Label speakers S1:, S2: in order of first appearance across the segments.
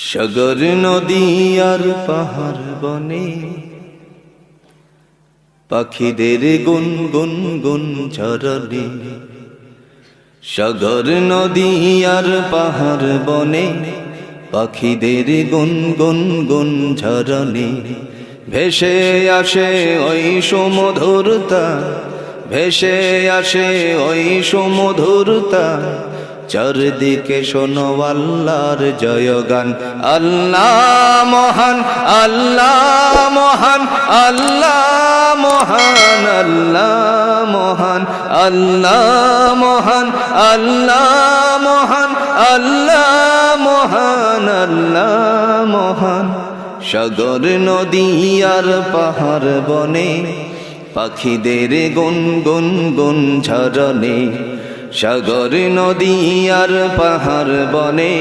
S1: সাগর নদী আর পাহাড় বনে। পাখিদের গুন গুন গুন ঝরনে। সাগর নদী আর পাহাড় বনে। পাখিদের গুন গুন গুন ঝরনে। ভেসে আসে ওই সমধুরতা। ভেসে আসে ওই সমধুরতা। চারদিকে শোনো আল্লাহর জয়গান। আল্লাহ মহান আল্লাহ মহান আল্লাহ মহান আল্লাহ মহান আল্লাহ মহান আল্লাহ মহান আল্লাহ মহান আল্লাহ মহান। সাগর, নদী আর পাহাড় বনে, পাখিদের গুন গুন গুন ঝরনে সাগর নদী আর পাহাড় বনে,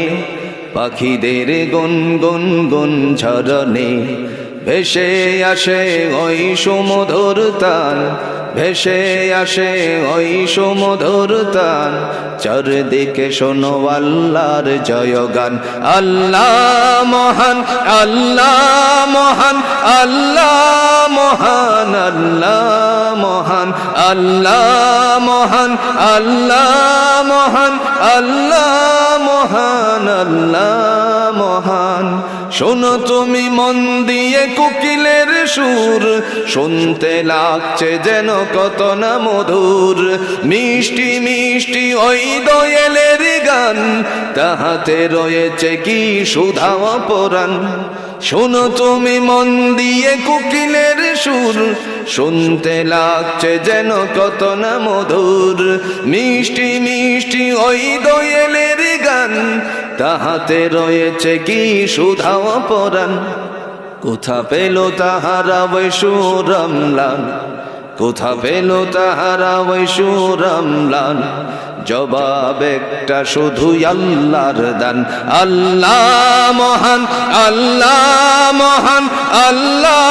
S1: পাখিদের গুন গুন গুন ঝরনে ভেসে আসে ওই সমধুর তান ভেসে আসে ওই সমধুর তান চারদিকে শোনো আল্লাহর জয়গান, আল্লাহ মহান, আল্লাহ মহান, আল্লাহ মহান আল্লাহ মহান আল্লাহ মহান আল্লাহ মহান আল্লাহ মহান আল্লাহ মহান। শোনো তুমি মন দিয়ে কোকিলের সুর, শুনতে লাগছে যেন কত না মধুর। মিষ্টি মিষ্টি ওই দোয়েলের গান, তাহাতে রয়েছে কি সুধা পরাণ শোনো তুমি মন দিয়ে কোকিলের সুর। শুনতে লাগছে যেন কত না মধুর। মিষ্টি মিষ্টি ওই দোয়েলের গান। তাহাতে রয়েছে কি সুধাও পরাণ কোথা পেল তাহারা বৈশুরমলান কোথা পেল তাহারা বৈশুরমলান জবাব একটা শুধু আল্লাহর দান। আল্লাহ মহান আল্লাহ মহান আল্লাহ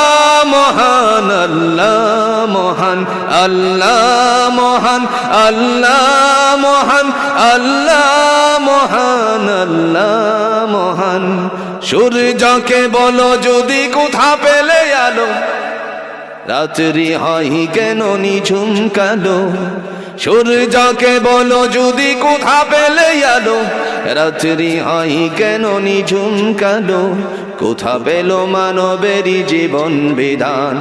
S1: মহান আল্লাহ মহান আল্লাহ মহান আল্লাহ মহান আল্লাহ মহান আল্লাহ মহান। সূর্যকে বলো যদি কোথা পেলে আলো? রাত্রি হয় কেন নিঝুম কালো সূর্যকে বলো, যদি কোথা পেলে আলো? রাত্রি হয় কেন নিঝুম কালো? কোথা পেল মানবেরই জীবন বিধান?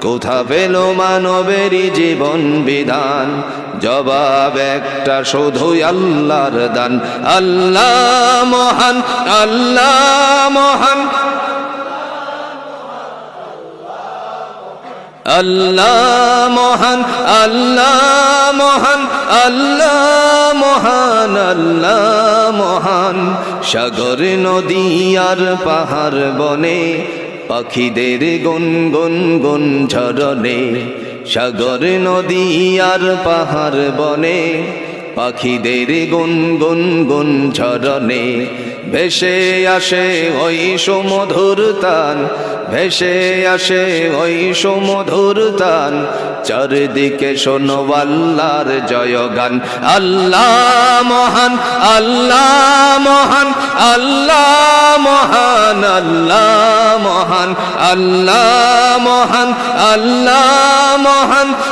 S1: কোথা পেল মানবেরই জীবন বিধান? জবাব একটা শুধু আল্লাহর দান। আল্লাহ মহান আল্লাহ মহান আল্লাহ মহান আল্লাহ মহান আল্লাহ মহান আল্লাহ মহান। সাগর, নদী আর পাহাড় বনে, পাখিদের গুন গুন গুন ঝরনে। সাগর, নদী আর পাহাড় বনে পাখিদের গুন গুন গুন ঝরনে ভেসে আসে ওই সমধুর তান, ভেসে আসে ওই সমধুর তান। চারিদিকে শোনো আল্লাহর জয়গান। আল্লাহ মহান আল্লাহ মহান আল্লাহ মহান আল্লাহ মহান আল্লাহ মহান আল্লাহ মহান।